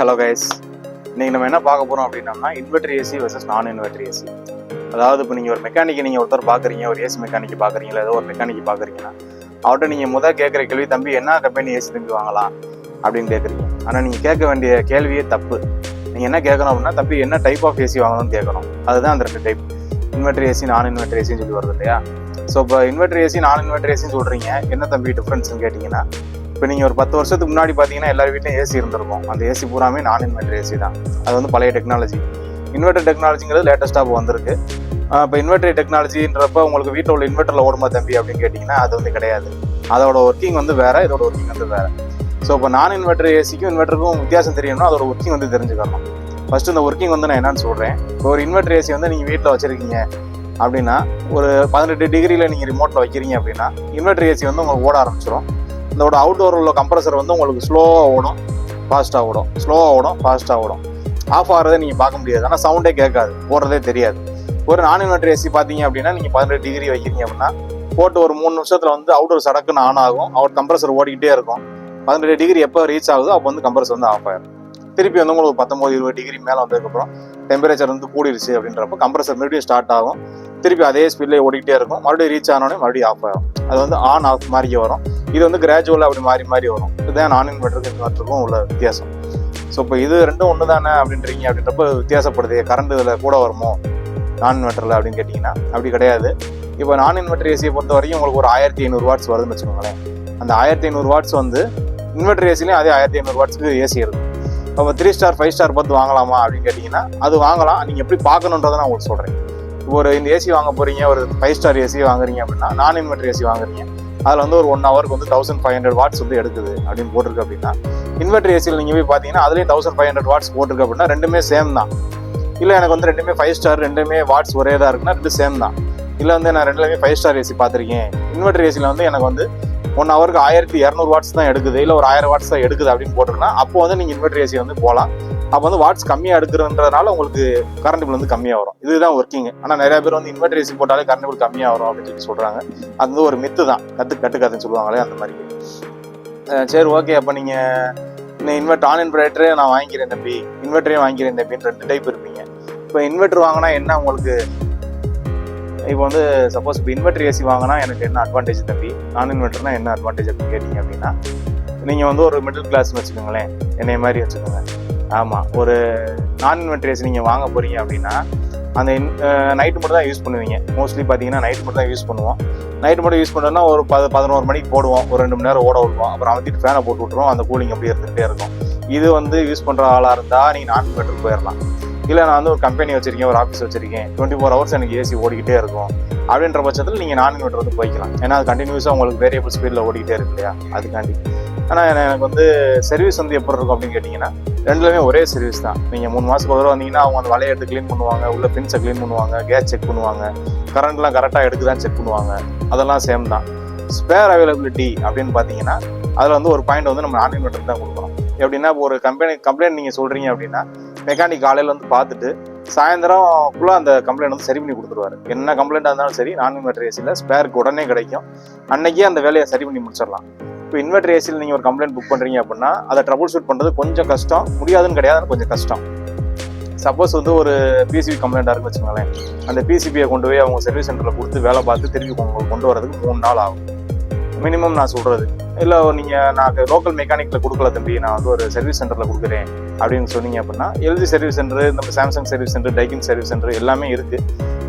Hello guys இன்னைக்கு நம்ம என்ன பார்க்க போறோம் அப்படின்னா inverter AC versus non inverter AC அதாவது இப்போ நீங்கள் ஒரு மெக்கானிக்கை நீங்கள் ஒருத்தர் பார்க்குறீங்க ஒரு ஏசி மெக்கானிக் பார்க்குறீங்களா ஏதோ ஒரு மெக்கானிக் பார்க்குறீங்கன்னா அவர்கிட்ட நீங்கள் முதல் கேட்குற கேள்வி தம்பி என்ன கம்பெனி ஏசி தம்பி வாங்கலாம் அப்படின்னு கேட்குறீங்க. ஆனால் நீங்கள் கேட்க வேண்டிய கேள்வியே தப்பு. நீங்கள் என்ன கேட்கணும் அப்படின்னா தம்பி என்ன டைப் ஆஃப் ஏசி வாங்கணும்னு கேட்கணும். அதுதான் அந்த ரெண்டு type inverter AC non inverter ஏசின்னு சொல்லி வருது இல்லையா? ஸோ இப்போ இன்வெர்டர் ஏசி நான் இன்வெர்டர் ஏசின்னு சொல்கிறீங்க என்ன தம்பி டிஃப்ரென்ஸ்னு கேட்டிங்கன்னா இப்போ நீங்கள் ஒரு பத்து வருஷத்துக்கு முன்னாடி பார்த்தீங்கன்னா எல்லார் வீட்லையும் ஏசி இருந்திருக்கும். அந்த ஏசி பூராமே நான் இன்வெர்டர் ஏசி தான். அது வந்து பழைய டெக்னாலஜி இன்வெர்டர் டெக்னாலஜிங்கிறது லேட்டஸ்ட்டாக இப்போ வந்திருக்கு. இப்போ இன்வெர்டர் டெக்னாலஜின்றப்ப உங்களுக்கு வீட்டில் உள்ள இன்வெர்டரில் ஓடுமா தம்பி அப்படின்னு கேட்டிங்கன்னா அது வந்து கிடையாது. அதோட ஒர்க்கிங் வந்து வேறு இதோட ஒர்க்கிங் வந்து வேறு. ஸோ இப்போ நான் இன்வெர்டர் ஏசிக்கும் இன்வெர்ட்டருக்கும் வித்தியாசம் தெரியணும்னா அதோட ஒர்க்கிங் வந்து தெரிஞ்சுக்கணும். ஃபஸ்ட்டு இந்த ஒர்க்கிங் வந்து நான் என்னன்னு சொல்கிறேன் இப்போ ஒரு இன்வெர்டர் ஏசி வந்து நீங்கள் வீட்டில் வச்சுருக்கீங்க அப்படின்னா ஒரு பதினெட்டு டிகிரியில் நீங்கள் ரிமோட்டில் வைக்கிறீங்க அப்படின்னா இன்வெர்டர் ஏசி வந்து உங்களுக்கு ஓட ஆரம்பிச்சிடும் இதோட அவுட்டோர் உள்ள கம்ப்ரஸர் வந்து உங்களுக்கு ஸ்லோவாக ஓடும் ஃபாஸ்ட்டாக ஓடும். ஸ்லோவாக ஓடும் ஃபாஸ்ட்டாக ஓடும். ஆஃப் ஆகிறத நீங்கள் பார்க்க முடியாது. ஆனால் சவுண்டே கேட்காது. போடுறதே தெரியாது. ஒரு நான் இன்வெர்டர் ஏசி பார்த்தீங்க அப்படின்னா நீங்கள் பதினெட்டு டிகிரி வைக்கிறீங்க அப்படின்னா போட்டு ஒரு மூணு நிமிஷத்தில் வந்து அவுட்டோர் சடக்குன்னு ஆன் ஆகும். அவர் கம்ப்ரஸர் ஓடிக்கிட்டே இருக்கும். பதினெட்டு டிகிரி எப்போ ரீச் ஆகுதோ அப்போ வந்து கம்ப்ரஸர் வந்து ஆஃப் ஆயிடும் திருப்பி வந்து உங்களுக்கு பத்தொம்பது இருபது டிகிரி மேலே வந்ததுக்கப்புறம் டெம்பரேச்சர் வந்து கூடிருச்சு அப்படின்றப்ப கம்ப்ரஸர் மறுபடியும் ஸ்டார்ட் ஆகும். திருப்பி அதே ஸ்பீட்லேயே ஓடிக்கிட்டே இருக்கும். மறுபடியும் ரீச் ஆனோடனே மறுபடியும் ஆஃப் ஆகும் அது வந்து ஆன் ஆஃப் மாதிரி வரும். இது வந்து கிராஜுவலாக அப்படி மாறி மாறி வரும். இதுதான் நான் இன்வெர்ட்டருக்கு இன்வெர்ட்டருக்கும் உள்ள வித்தியாசம். ஸோ இப்போ இது ரெண்டும் ஒன்று தானே அப்படின்றீங்க அப்படின்றப்ப வித்தியாசப்படுது. கரண்ட் இதில் கூட வருமோ? நான் இன்வெர்ட்டரில் அப்படின்னு கேட்டிங்கன்னா அப்படி கிடையாது. இப்போ நான் இன்வெர்டர் ஏசியை பொறுத்த வரைக்கும் உங்களுக்கு ஒரு ஆயிரத்தி ஐநூறு வாட்ஸ் வருதுன்னு வச்சுக்கோங்களேன். அந்த ஆயிரத்தி ஐநூறு வாட்ஸ் வந்து இன்வெர்ட்டர் ஏசிலையும் அதே ஆயிரத்தி ஐநூறு வாட்ஸ்க்கு ஏசி இருக்கும். இப்போ த்ரீ ஸ்டார் ஃபைவ் ஸ்டார் பார்த்து வாங்கலாமா அப்படின்னு கேட்டிங்கன்னா அது வாங்கலாம். நீங்கள் எப்படி பார்க்கணுன்றதை நான் உங்களுக்கு சொல்கிறேன் ஒரு இந்த ஏசி வாங்க போகிறீங்க ஒரு ஃபைவ் ஸ்டார் ஏசி வாங்குறீங்க அப்படின்னா நான் இன்வெர்டர் ஏசி வாங்குறீங்க. அதில் வந்து ஒரு ஒன் ஹவருக்கு வந்து தௌசண்ட் ஃபைவ் ஹண்ட்ரட் வாட்ஸ் வந்து எடுக்குது அப்படின்னு போட்டிருக்கு அப்படின்னா இன்வெர்டர் ஏசியில் நீங்கள் போய் பார்த்தீங்கன்னா அதுலேயும் தௌசண்ட் ஃபைவ் ஹண்ட்ரட் வாட்ஸ் போட்டிருக்கு அப்படின்னா ரெண்டுமே சேம் தான். இல்லை எனக்கு வந்து ரெண்டுமே ஃபைவ் ஸ்டார் ரெண்டுமே வாட்ஸ் ஒரே இதாக இருக்குன்னா ரெண்டு சேம் தான். இல்லை வந்து நான் ரெண்டுலேயுமே ஃபைவ் ஸ்டார் ஏசி பார்த்துருக்கேன். இன்வெர்டர் ஏசியில் வந்து எனக்கு வந்து ஒன் ஹவருக்கு ஆயிரத்தி இரநூறு வாட்ஸ் தான் எடுக்குது. இல்லை ஒரு ஆயிரம் வாட்ஸ் தான் எடுக்குது அப்படின்னு போட்டிருக்கனா அப்போ வந்து நீங்கள் இன்வெர்டர் ஏசி வந்து போகலாம் அப்போ வந்து வாட்ஸ் கம்மியாக எடுக்கிறதுன்றதுனால உங்களுக்கு கரண்ட் பில் வந்து கம்மியாக வரும். இதுதான் ஒர்க்கிங் ஆனால் நிறைய பேர் வந்து இன்வெர்டர் ஏசி போட்டாலே கரண்ட் பில் கம்மியாக வரும் அப்படின்னு சொல்லி சொல்கிறாங்க அது வந்து ஒரு மித்து தான். கற்று கட்டுக்காதுன்னு சொல்லுவாங்களே அந்த மாதிரி. சரி ஓகே அப்போ நீங்கள் இந்த இன்வெர்ட் ஆன் இன்வெர்டரே நான் வாங்கிக்கிறேன் தம்பி. இன்வெர்டரே வாங்கிக்கிறேன் தம்பின்னு ரெண்டு டைப் இருப்பீங்க. இப்போ இன்வெர்டர் வாங்கினா என்ன உங்களுக்கு? இப்போ வந்து சப்போஸ் இப்போ இன்வெர்டர் ஏசி வாங்கினா எனக்கு என்ன அட்வான்டேஜ் தம்பி? நான் இன்வெர்டர்னா என்ன அட்வான்டேஜ் அப்படின்னு கேட்டிங்க அப்படின்னா நீங்கள் வந்து ஒரு மிடில் கிளாஸ்னு வச்சுக்கோங்களேன். என்னைய மாதிரி வச்சுக்கோங்க. ஆமாம் ஒரு நான் இன்வெர்டர் நீங்கள் வாங்க போகிறீங்க அப்படின்னா அந்த நைட்டு மட்டும் தான் யூஸ் பண்ணுவீங்க. மோஸ்ட்லி பார்த்தீங்கன்னா நைட்டு மட்டும் தான் யூஸ் பண்ணுவோம். நைட்டு மட்டும் யூஸ் பண்ணோம்னா ஒரு ப பதினோரு மணிக்கு போடுவோம். ஒரு ரெண்டு மணி நேரம் ஓட விடுவோம். அப்புறம் அமர்த்திட்டு ஃபேனை போட்டு விட்ருவோம் அந்த கூலிங் அப்படியே இருந்துகிட்டே இருக்கும். இது வந்து யூஸ் பண்ணுற ஆளாக இருந்தால் நீங்கள் நான் இன்வெர்டர் போயிடலாம் இல்லை நான் வந்து ஒரு கம்பெனி வச்சிருக்கேன் ஒரு ஆஃபீஸ் வச்சிருக்கேன். டுவெண்ட்டி ஃபோர் ஹவர்ஸ் எனக்கு ஏசி ஓடிக்கிட்டே இருக்கும். அப்படின்ற பட்சத்தில் நீங்கள் நான் இன்வெர்டர் வந்து போய்க்கலாம். ஏன்னா அது கண்டினியூஸாக உங்களுக்கு வேரியபிள் ஸ்பீடில் ஓடிக்கிட்டே இருக்கு இல்லையா? அதுக்காண்டி. ஆனால் எனக்கு வந்து சர்வீஸ் வந்து எப்படி இருக்கும் அப்படின்னு கேட்டிங்கன்னா ரெண்டுலேயுமே ஒரே சர்வீஸ் தான். நீங்கள் மூணு மாதத்துக்கு ஒரு தடவை வந்தீங்கன்னா அவங்க அந்த வலையை எடுத்து க்ளீன் பண்ணுவாங்க உள்ள பின்ஸை க்ளீன் பண்ணுவாங்க கேஸ் செக் பண்ணுவாங்க கரண்ட்லாம் கரெக்டாக எடுக்குதான்னு செக் பண்ணுவாங்க. அதெல்லாம் சேம் தான். ஸ்பேர் அவைலபிலிட்டி அப்படின்னு பார்த்தீங்கன்னா அதில் வந்து ஒரு பாயிண்ட் வந்து நம்ம நான் இன்வெர்டர் தான் கொடுக்குறோம் எப்படின்னா இப்போ ஒரு கம்பெனி கம்ப்ளைண்ட் நீங்கள் சொல்கிறீங்க அப்படின்னா மெக்கானிக் காலையில் வந்து பார்த்துட்டு சாயந்தரம் ஃபுல்லாக அந்த கம்ப்ளைண்ட் வந்து சரி பண்ணி கொடுத்துருவாரு. என்ன கம்ப்ளைண்ட்டாக இருந்தாலும் சரி நான் இன்வெர்டர் ஏசியில் ஸ்பேருக்கு உடனே கிடைக்கும். அன்னைக்கே அந்த வேலையை சரி பண்ணி முடிச்சிடலாம். இப்போ இன்வெர்டர் ஏசியில் நீங்கள் ஒரு கம்ப்ளைண்ட் புக் பண்ணுறீங்க அப்படின்னா அதை ட்ரபுள் ஷூட் பண்ணுறது கொஞ்சம் கஷ்டம். முடியாதுன்னு கிடையாது கொஞ்சம் கஷ்டம். சப்போஸ் வந்து ஒரு பிசிபி கம்ப்ளைண்ட்டாக இருக்கு வச்சுக்கோங்களேன். அந்த பிசிபியை கொண்டு போய் அவங்க சர்வீஸ் சென்டரில் கொடுத்து வேலை பார்த்து திருப்பி உங்களுக்கு கொண்டு வரதுக்கு மூணு நாள் ஆகும். மினிமம் நான் சொல்கிறது இல்லை நீங்கள் நான் லோக்கல் மெக்கானிக்கில் கொடுக்கல தம்பி நான் வந்து ஒரு சர்வீஸ் சென்டரில் கொடுக்குறேன் அப்படின்னு சொன்னீங்க அப்படின்னா எல்ஜி சர்வீஸ் சென்டர் நம்ம Samsung service centre Daikin service centre எல்லாமே இருக்குது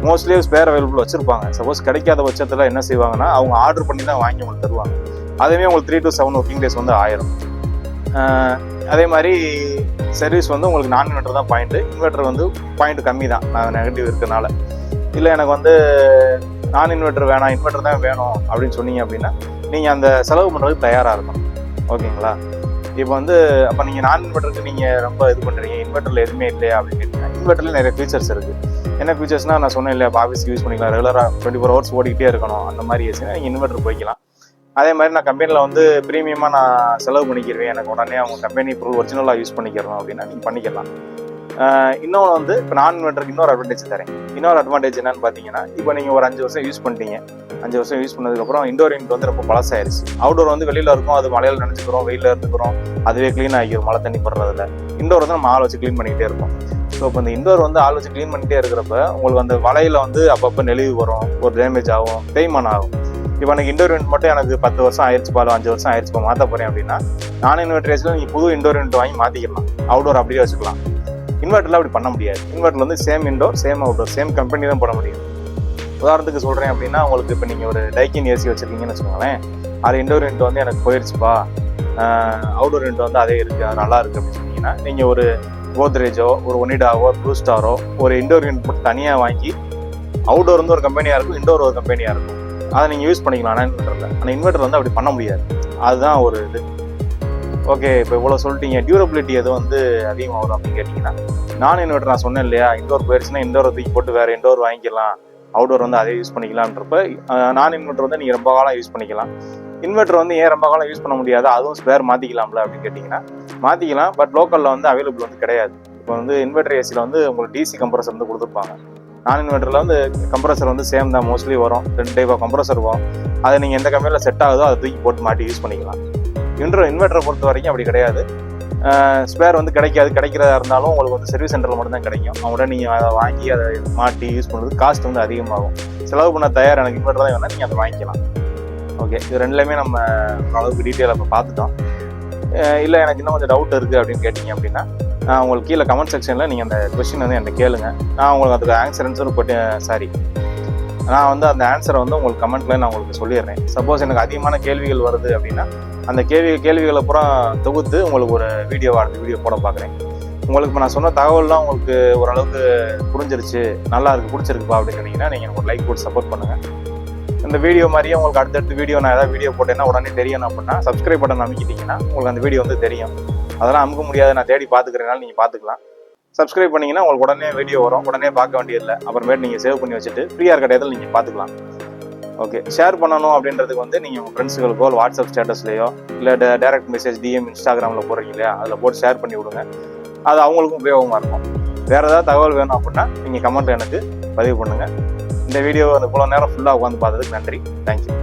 மோஸ்ட்லி ஸ்பேர் அவைலபிள் வச்சுருப்பாங்க. சப்போஸ் கிடைக்காத பட்சத்தில் என்ன செய்வாங்கன்னா அவங்க ஆர்டர் பண்ணி தான் வாங்கி உங்களுக்கு தருவாங்க. அதுவே உங்களுக்கு three to seven working days வந்து ஆயிரும். அதே மாதிரி சர்வீஸ் வந்து உங்களுக்கு நான் இன்வெர்டர் தான் பாயிண்ட்டு இன்வெர்டர் வந்து பாயிண்ட் கம்மி தான். நான் நெகட்டிவ் இருக்கிறதுனால இல்லை எனக்கு வந்து நான் இன்வெர்டர் வேணாம் இன்வெர்டர் தான் வேணும் அப்படின்னு சொன்னீங்க அப்படின்னா நீங்கள் அந்த செலவு பண்ணுறதுக்கு தயாராக இருக்கணும். ஓகேங்களா? இப்போ வந்து அப்போ நீங்கள் நான் இன்வெர்டருக்கு நீங்கள் ரொம்ப இது பண்ணுறீங்க இன்வெர்டரில் எதுவுமே இல்லையா அப்படின்னு கேட்டீங்கன்னா இன்வெர்டரில் நிறைய ஃபீச்சர்ஸ் இருக்குது என்ன ஃபீச்சர்ஸ்னால் நான் சொன்னேன் இல்லையா ஆஃபீஸ்க்கு யூஸ் பண்ணிக்கலாம். ரெகுலராக டுவெண்ட்டி ஃபோர் ஹவர்ஸ் ஓடிக்கிட்டே இருக்கணும். அந்த மாதிரி ஏசினா நீங்கள் இன்வெர்டர் போய்க்கலாம். அதே மாதிரி நான் கம்பெனியில் வந்து ப்ரீமியமாக நான் செலவு பண்ணிக்கிறேன் எனக்கு உடனே அவங்க கம்பெனி ப்ரூவ் ஒரிஜினலாக யூஸ் பண்ணிக்கிறோம் அப்படின்னா நீங்கள் பண்ணிக்கலாம். இன்னொன்று வந்து இப்போ நான் இன்வெர்ட்டருக்கு இன்னொரு அட்வான்டேஜ் தரேன். இன்னொரு அட்வான்டேஜ் என்னன்னு பார்த்தீங்கன்னா இப்போ நீங்கள் ஒரு அஞ்சு வருஷம் யூஸ் பண்ணிட்டீங்க. அஞ்சு வருஷம் யூஸ் பண்ணதுக்கப்புறம் இண்டோர் யூனிட் வந்து ரொம்ப பழசாயிருச்சு. அவுடோர் வந்து வெளியில் இருக்கும் அது மழையில் நினச்சிக்கிறோம் வெயிலில் இருந்துக்கிறோம் அதுவே க்ளீன் ஆகிடும் மழை தண்ணி படுறதில்ல இண்டோர் வந்து நம்ம ஆள் வச்சு க்ளீன் பண்ணிக்கிட்டே இருக்கோம் ஸோ இப்போ இந்த இண்டோர் வந்து ஆள் வச்சு க்ளீன் பண்ணிகிட்டே இருக்கிறப்ப உங்களுக்கு அந்த வலையில் வந்து அப்பப்போ நெளிவு வரும் ஒரு டேமேஜ் ஆகும் தேய்மானம் ஆகும். இப்போ எனக்கு இண்டோர் யூனிட் மட்டும் எனக்கு பத்து வருஷம் ஆயிடுச்சு பாலும் அஞ்சு வருஷம் ஆயிடுச்சு இப்போ மாற்ற போகிறேன் அப்படின்னா நான் இன்வெர்டரேஜில் நீங்கள் புது இண்டோர் யூனிட் வாங்கி மாற்றிக்கலாம் அவுடோர் அப்படியே வச்சுக்கலாம். இன்வெர்ட்டரில் அப்படி பண்ண முடியாது. இன்வெர்ட்டர் வந்து same indoor same outdoor same company தான் போட முடியும். உதாரணத்துக்கு சொல்கிறேன் அப்படின்னா உங்களுக்கு இப்போ நீங்கள் ஒரு டைக்கின் ஏசி வச்சுருக்கீங்கன்னு வச்சுக்கோங்களேன். அது இண்டோர் யூனிட் வந்து எனக்கு போயிடுச்சுப்பா அவுடோர் யூனிட் வந்து அதே இருக்குது அது நல்லா இருக்குது அப்படின்னு சொன்னீங்கன்னா நீங்கள் ஒரு கோத்ரேஜோ ஒரு ஒனிடாவோ ப்ளூ ஸ்டாரோ ஒரு இண்டோர் யூனிட் மட்டும் தனியாக வாங்கி அவுடோர் வந்து ஒரு கம்பெனியாக இருக்கும் இண்டோர் ஒரு கம்பெனியாக இருக்கும். அதை நீங்கள் யூஸ் பண்ணிக்கலாம். ஆனால் இன்வெர்ட்டரில் ஆனால் இன்வெர்ட்டர் வந்து அப்படி பண்ண முடியாது. அதுதான் ஒரு இது. ஓகே இப்போ இவ்வளோ சொல்லிட்டீங்க. டியூரபிலிட்டி எதுவும் வந்து அதிகமாக வரும் அப்படின்னு கேட்டிங்கன்னா நான் இன்வெர்ட்டர் நான் சொன்னேன் இல்லையா? இண்டோர் போயிடுச்சுன்னா இண்டோர் தூக்கி போட்டு வேறு இண்டோர் வாங்கிக்கலாம். அவுடோர் வந்து அதே யூஸ் பண்ணிக்கலான்றப்ப நான் இன்வெர்ட்டர் வந்து நீங்கள் ரொம்ப காலம் யூஸ் பண்ணிக்கலாம். இன்வெர்ட்டர் வந்து ஏன் ரொம்ப காலம் யூஸ் பண்ண முடியாது? அதுவும் ஸ்பேர் மாற்றிக்கலாம்ல அப்படின்னு கேட்டிங்கன்னா மாற்றிக்கலாம் பட் லோக்கலில் வந்து அவைலபிள் வந்து கிடையாது. இப்போ வந்து இன்வெர்ட்டர் ஏசியில் வந்து உங்களுக்கு டிசி கம்ப்ரஸர் வந்து கொடுத்துருப்பாங்க. நான் இன்வெர்டரில் வந்து கம்ப்ரஸர் வந்து சேம் தான். மோஸ்ட்லி வரும். ரெண்டு டைப் ஆஃப் கம்ப்ரஸர் வரும். அதை நீங்கள் எந்த கம்பெனியில் செட் ஆகுதோ அதை தூக்கி போட்டு மாட்டி யூஸ் பண்ணிக்கலாம். இன்ட்ரோ இன்வெர்ட்டரை பொறுத்த வரைக்கும் அப்படி கிடையாது. ஸ்பேர் வந்து கிடைக்காது. கிடைக்கிறதா இருந்தாலும் உங்களுக்கு வந்து சர்வீஸ் சென்டரில் மட்டும்தான் கிடைக்கும். அவங்கள்ட்ட நீங்கள் அதை வாங்கி அதை மாட்டி யூஸ் பண்ணுறது காஸ்ட் வந்து அதிகமாகும். செலவு பண்ண தயார் எனக்கு இன்வெர்டர் தான் வேணால் நீங்கள் அதை வாங்கிக்கலாம். ஓகே இது ரெண்டுலேயுமே நம்ம அளவுக்கு டீட்டெயிலாக இப்போ பார்த்துட்டோம். இல்லை எனக்கு இன்னும் கொஞ்சம் டவுட் இருக்குது அப்படின்னு கேட்டிங்க அப்படின்னா உங்களுக்கு கீழே கமெண்ட் செக்ஷனில் நீங்கள் அந்த கொஷின் வந்து என்கிட்ட கேளுங்க. நான் உங்களுக்கு அதுக்கு ஆன்சர் ஆன்சர் போட்டு சாரி நான் வந்து அந்த ஆன்சரை வந்து உங்களுக்கு கமெண்ட்டில் நான் உங்களுக்கு சொல்லிடுறேன். சப்போஸ் எனக்கு அதிகமான கேள்விகள் வருது அப்படின்னா அந்த கேள்வி கேள்விகளை பூரா தொகுத்து உங்களுக்கு ஒரு வீடியோ அடுத்த வீடியோ போட பார்க்குறேன். உங்களுக்கு இப்போ நான் சொன்ன தகவல்லாம் உங்களுக்கு ஓரளவுக்கு புரிஞ்சிருச்சு நல்லா இருக்கு பிடிச்சிருக்குப்பா அப்படின்னு சொன்னீங்கன்னா நீங்கள் ஒரு லைக் போட்டு சப்போர்ட் பண்ணுங்கள் இந்த வீடியோ மாதிரியே உங்களுக்கு அடுத்தடுத்து வீடியோ நான் ஏதாவது வீடியோ போட்டேன்னா உடனே தெரியணும் அப்படின்னா சப்ஸ்கிரைப் பட்டன் அமைக்கிட்டிங்கன்னா உங்களுக்கு அந்த வீடியோ வந்து தெரியும். அதெல்லாம் அமுக்க முடியாது. நான் தேடி பார்த்துக்கிறனால நீங்கள் பார்த்துக்கலாம். சப்ஸ்கிரைப் பண்ணீங்கன்னா உங்களுக்கு உடனே வீடியோ வரும். உடனே பார்க்க வேண்டியதில்லை. அப்புறமேட்டு நீங்கள் சேவ் பண்ணி வச்சுட்டு ஃப்ரீயாக இருக்க டயத்தில் நீங்கள் பார்த்துக்கலாம். ஓகே ஷேர் பண்ணணும் அப்படின்றதுக்கு வந்து நீங்கள் உங்கள் ஃப்ரெண்ட்ஸுகளுக்கோ வாட்ஸ்அப் ஸ்டேட்டஸ்லையோ இல்லை டேரக்ட் மெசேஜ் டிஎம் இன்ஸ்டாகிராமில் போடுறீங்க இல்லையா? அதில் போட்டு ஷேர் பண்ணி விடுங்க. அது அவங்களுக்கும் உபயோகமாக இருக்கும். வேறு ஏதாவது தகவல் வேணும் அப்படின்னா நீங்கள் கமெண்ட் எனக்கு பதிவு பண்ணுங்கள் இந்த வீடியோ அந்த இவ்வளோ நேரம் ஃபுல்லாக உட்காந்து பார்த்ததுக்கு நன்றி. தேங்க்யூ